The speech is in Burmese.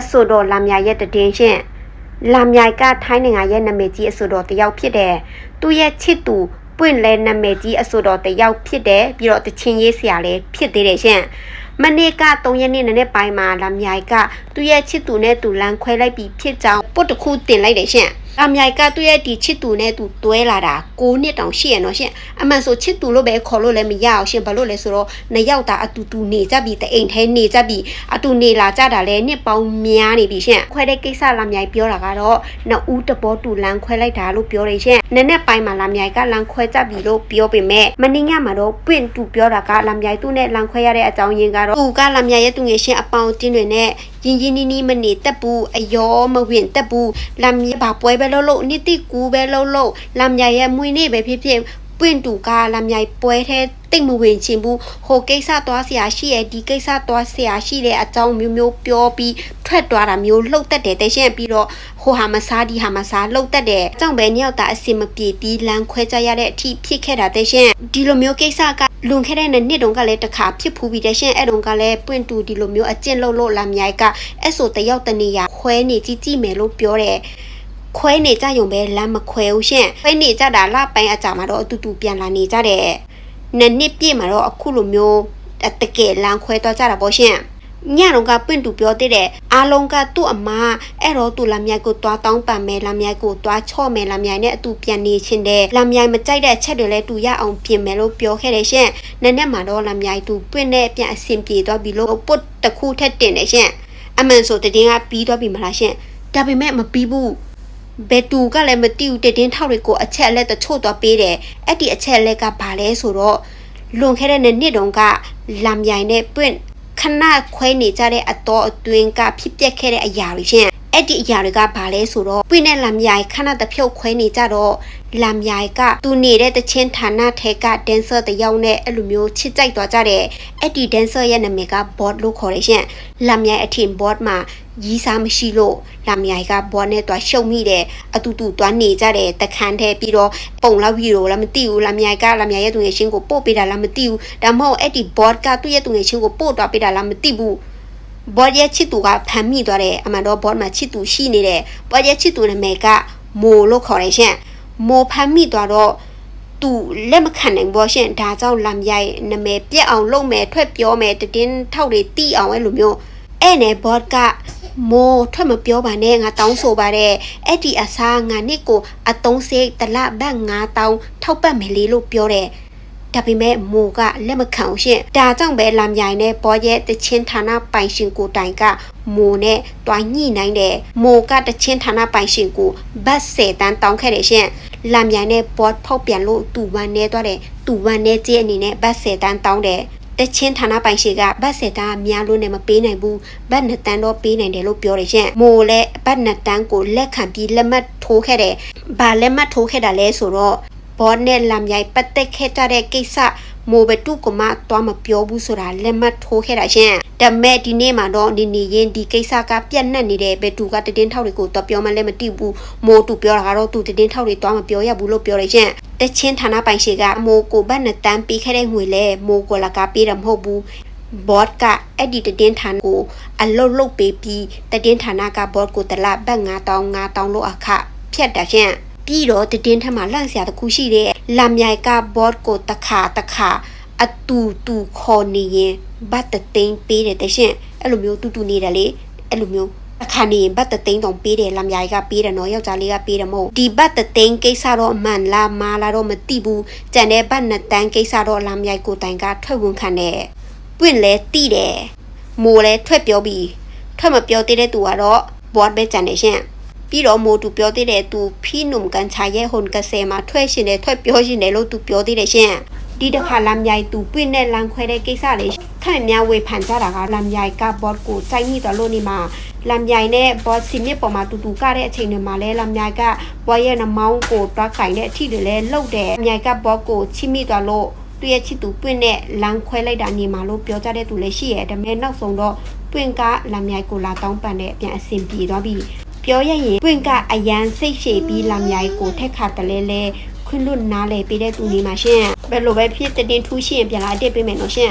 အဆိုတော်လာမြရဲ့တည်င်းရှင်လာမြိုက်ကထိုင်းနိုင်ငံရဲ့နာမည်ကြီးအဆိုတော်တစ်ယောက်ဖြစ်တယ်သူရဲ့ချစ်သူပွင့်လဲနာမည်ကြီးအဆိုတော်တစ်ယောက်ဖြစ်တယ်ပြီးတော့တချင်းရေးဆရာလည်းဖြစ်သေးတယ်ရှင်မနေ့က3ရက်နေ့နနေ့ပိုင်းမှာလာမြိုက်ကသူ့ရဲ့ချစ်သူနဲ့သူလမ်းခွဲလိုက်ပြီးဖြစ်ကြောင်းပုတ်တစ်ခုတင်လိုက်တယ်ရှင် လာမြိုက်ကသူ့ရဲ့ဒီချစ်သူနဲ့သူတွဲလာတာ9နှစ်တောင်ရှိရနော်ရှင်အမှန်ဆိုချစ်သူလို့ပဲခေါ်လို့လည်းမရအောင်ရှင်ဘာလို့လဲဆိုတော့နှစ်ယောက်သားအတူတူနေကြပြီတအိမ်ထဲနေကြပြီအတူနေလာကြတာလဲနှစ်ပေါင်းများနေပြီရှင်ခွဲတဲ့ကိစ္စလာမြိုက်ပြောတာကတော့နှစ်ဦးတဘောတူလမ်းခွဲလိုက်တာလို့ပြောတယ်ရှင်နည်းနည်းပိုင်းမှာလာမြိုက်ကလမ်းခွဲကြပြီလို့ပြောပေမဲ့မင်းညမှာတော့ပွင့်တူပြောတာကလာမြိုက်သူ့နဲ့လမ်းခွဲရတဲ့အကြောင်းရင်းကတော့သူကလာမြိုက်ရဲ့သူငယ်ရှင်အပေါင်းအတင်းတွေနဲ့ ရင်းရင်းနီးနီးမနေတက်ဘူးအယောမဝင်တက်ဘူးလာမြိုက်ဘာပွဲပဲလို့လို့နိတိကူပဲလို့လို့လာမြိုက်ရဲ့မွေးနေ့ပဲဖြစ်ဖြစ်ပွင့်တူကလာမြိုက်ပွဲထဲတိတ်မဝင်ချင်ဘူးဟိုကိစ္စသွားဆရာရှိရဲ့ဒီကိစ္စသွားဆရာရှိတဲ့အကြောင်းမျိုးမျိုးပြောပြီးထွက်သွားတာမျိုးလှုပ်တတ်တယ်တရှင်းပြီးတော့ဟိုဟာမစားဒီဟာမစားလှုပ်တတ်တယ်အကြောင်းပဲညောက်တာအစင်မပြေပြီးလမ်းခွဲကြရတဲ့အထိဖြစ်ခဲ့တာတရှင်းဒီလိုမျိုးကိစ္စက လွန်ခဲ့တဲ့နှစ်တုန်းကလည်းတစ်ခါဖြစ်ဖူးပြီးတရှင်းအဲ့တုန်းကလည်းပွင့်တူဒီလိုမျိုးအကျင့်လှုပ်လို့လာမြိုက်ကအဲ့ဆိုတယောက်တနေရခွဲနေကြည့်ကြည့်မယ်လို့ပြောတယ်ခွဲနေကြယုံပဲလမ်းမခွဲဘူးရှင်ခွဲနေကြတာလပိုင်းအကြာမှာတော့အတူတူပြန်လာနေကြတယ်နှစ်နှစ်ပြည့်မှာတော့အခုလိုမျိုးအတကယ်လမ်းခွဲသွားကြတာပေါ့ရှင် ညတော့ကပွင့်တူပြောသေးတယ်အားလုံးကသူ့အမအဲ့တော့သူလမ်းမြိုက်ကိုတွားတောင်းပန်မယ်လမ်းမြိုက်ကိုတွားချော့မယ်လမ်းမြိုက်နဲ့အတူပြန်နေချင်းတယ်လမ်းမြိုက်မကြိုက်တဲ့အချက်တွေလည်းတူရအောင်ပြင်မယ်လို့ပြောခဲ့တယ်ရှင်နက်နက်မှာတော့လမ်းမြိုက်သူပွင့်နဲ့ပြန်အဆင်ပြေသွားပြီလို့ပုတ်တစ်ခုထက်တင်တယ်ရှင်အမှန်ဆိုတည်င်းကပြီးသွားပြီမလားရှင်ဒါပေမဲ့မပြီးဘူးဘယ်သူကလည်းမသိဘူးတည်တင်းထောက်တွေကိုအချက်အလက်တချို့တော့ပေးတယ်အဲ့ဒီအချက်အလက်ကဘာလဲဆိုတော့လွန်ခဲ့တဲ့နှစ်တုန်းကလမ်ရိုင်နဲ့ပွင့် ခဏခွဲနေကြတဲ့အတော်အတွင်းကဖြစ်ပျက်ခဲ့တဲ့အရာတွေရှင် အဲ့ဒီအရာတွေကဘာလဲဆိုတော့ပွင့်နဲ့လမ်ရိုင်ခဏတစ်ဖြုတ်ခွဲနေကြတော့လမ်ရိုင်ကသူနေတဲ့တချင်းဌာနထဲကဒန်ဆာတစ်ယောက်နဲ့အဲ့လိုမျိုးချစ်ကြိုက်သွားကြတယ်အဲ့ဒီဒန်ဆာရဲ့နာမည်ကဘော့လို့ခေါ်တယ်ရှင်လမ်ရိုင်အထင်ဘော့မှာရီးစားမရှိလို့လမ်ရိုင်ကဘော့နဲ့တွားရှုံမိတယ်အတူတူတွားနေကြတယ်တခန်းထဲပြီးတော့ပုံလောက်ပြီးတော့လည်းမသိဘူးလမ်ရိုင်ကလမ်ရိုင်ရဲ့သူငယ်ချင်းကိုပို့ပေးတာလားမသိဘူးဒါမှမဟုတ်အဲ့ဒီဘော့ကသူ့ရဲ့သူငယ်ချင်းကိုပို့တွားပေးတာလားမသိဘူး ဘော့ရဲ့ချစ်သူကဖမ်းမိသွားတယ်အမှန်တော့ဘော့မှာချစ်သူရှိနေတယ်ဘော့ရဲ့ချစ်သူနာမည်ကမိုလို့ခေါ်တယ်ရှင်မိုဖမ်းမိသွားတော့သူလက်မခံနိုင်ဘောရှင်ဒါကြောင့်လမ်ရိုက်နာမည်ပြက်အောင်လုပ်မယ်ထွက်ပြောမယ်တတင်းထောက်တွေတီးအောင်အဲ့လိုမျိုးအဲ့နဲ့ဘော့ကမိုထွက်မပြောပါနဲ့ငါတောင်းဆိုပါတယ်အဲ့ဒီအစားငါနစ်ကိုအတုံးစိတ်တလဘတ်9000ထောက်ပတ်မယ်လေလို့ပြောတယ် ဒါပေမဲ့မိုကလက်မခံဘူးရှင်ဒါကြောင့်ပဲလမ်းမြိုင်နဲ့ဘောရဲ့တချင်းဌာနပိုင်ရှင်ကိုတိုင်ကမိုနဲ့တွိုင်းညှိနိုင်တယ်မိုကတချင်းဌာနပိုင်ရှင်ကိုဘတ်၁၀တန်းတောင်းခဲ့တယ်ရှင်လမ်းမြိုင်နဲ့ဘောဖောက်ပြန်လို့တူဝမ်းနေသွားတယ်တူဝမ်းနေကြေးအနေနဲ့ဘတ်၁၀တန်းတောင်းတယ်တချင်းဌာနပိုင်ရှင်ကဘတ်၁၀တန်းအများလို့နဲ့မပေးနိုင်ဘူးဘတ်၂တန်းတော့ပေးနိုင်တယ်လို့ပြောတယ်ရှင်မိုလည်းဘတ်၂တန်းကိုလက်ခံပြီးလက်မှတ်ထိုးခဲ့တယ်ဘာလက်မှတ်ထိုးခဲ့တာလဲဆိုတော့ ဘောနဲ့လမ်ရိုက်ပတ်သက်ခဲ့ကြတဲ့ကိစ္စမိုဘတုကမတော့မပြောဘူးဆိုတာလက်မှတ်ထိုးခဲ့တာရှင်ဒါပေမဲ့ဒီနေ့မှာတော့နေနေရင်ဒီကိစ္စကပြက်နှက်နေတဲ့ဘယ်သူကတည်င်းထောက်တွေကိုတော့ပြောမှလည်းမသိဘူးမိုတူပြောတာကတော့သူတည်င်းထောက်တွေတော့မပြောရဘူးလို့ပြောရရှင်တချင်းဌာနပိုင်ရှိကမိုကိုဘတ်နှစ်တန်းပေးခဲ့တဲ့ငွေလဲမိုကိုလာကပေးတယ်မဟုတ်ဘူးဘော့ကအဲ့ဒီတည်င်းဌာနကိုအလုတ်လုတ်ပေးပြီးတည်င်းဌာနကဘော့ကိုတလဘတ်9000 9000လို့အခဖြတ်တာရှင် ပြီးတော့တည်င်းထက်မှာလန့်စရာတစ်ခုရှိတယ်။လမ်မြိုက်ကဘော့ကိုတခါတခါအတူတူခေါ်နေရင်ဘတ်တသိန်းပေးတယ်တဲ့ရှင်။အဲ့လိုမျိုးတူတူနေတယ်လေ။အဲ့လိုမျိုးအခါနေရင်ဘတ်တသိန်းတောင်ပေးတယ်လမ်မြိုက်ကပေးတယ်နော်ယောက်ျားလေးကပေးတယ်မဟုတ်ဒီဘတ်တသိန်းကိစ္စတော့အမှန်လားမာလားတော့မသိဘူးကြံတဲ့ဘတ်နှစ်တန်းကိစ္စတော့လမ်မြိုက်ကိုတိုင်ကထွက်ဝင်ခံတယ်ပွင့်လဲတိတယ်မိုးလဲထွက်ပြောပြီးထွက်မပြောသေးတဲ့သူကတော့ဘော့ပဲကြံနေရှင် ပြီးတော့မို့သူပြောသေးတယ်သူဖီးနုံကန်ချာရဲ့ဟွန်ကဆယ်မှာထွက်ရှင်တယ်ထွက်ပြောရှင်တယ်လို့သူပြောသေးတယ်ရှင်ဒီတစ်ခါလမ်းမြိုက်သူပြင့်နဲ့လမ်းခွဲတဲ့ကိစ္စလေးခန့်များဝေဖန်ကြတာကလမ်းမြိုက်ကဘော့ကိုစိုက်မိတော်လို့နေမှာလမ်းမြိုက်နဲ့ဘော့စီမြစ်ပေါ်မှာတူတူကတဲ့အချိန်တွေမှာလဲလမ်းမြိုက်ကဘော့ရဲ့နှမောင်းကိုတွားကင်တဲ့အထီတွေလဲလှုပ်တယ်လမ်းမြိုက်ကဘော့ကိုချိမိတော်လို့သူ့ရဲ့ချစ်သူပွင့်နဲ့လမ်းခွဲလိုက်တာနေမှာလို့ပြောကြတဲ့သူလည်းရှိရဲ့ဒါပေမဲ့နောက်ဆုံးတော့ပွင့်ကလမ်းမြိုက်ကိုလာတောင်းပန်တဲ့အပြန်အဆင်ပြေသွားပြီ ပြောရရင်ပွင့်ကအရန်စိတ်ရှည်ပြီးလာမြိုင်ကိုထက်ခါတလဲလဲခွင့်လွတ်နားလဲပေးတဲ့သူနေမှာရှင်ဘယ်လိုပဲဖြစ်တဲ့တင်ထူးရှင်ပြန်လာအတစ်ပေးမယ်နော်ရှင်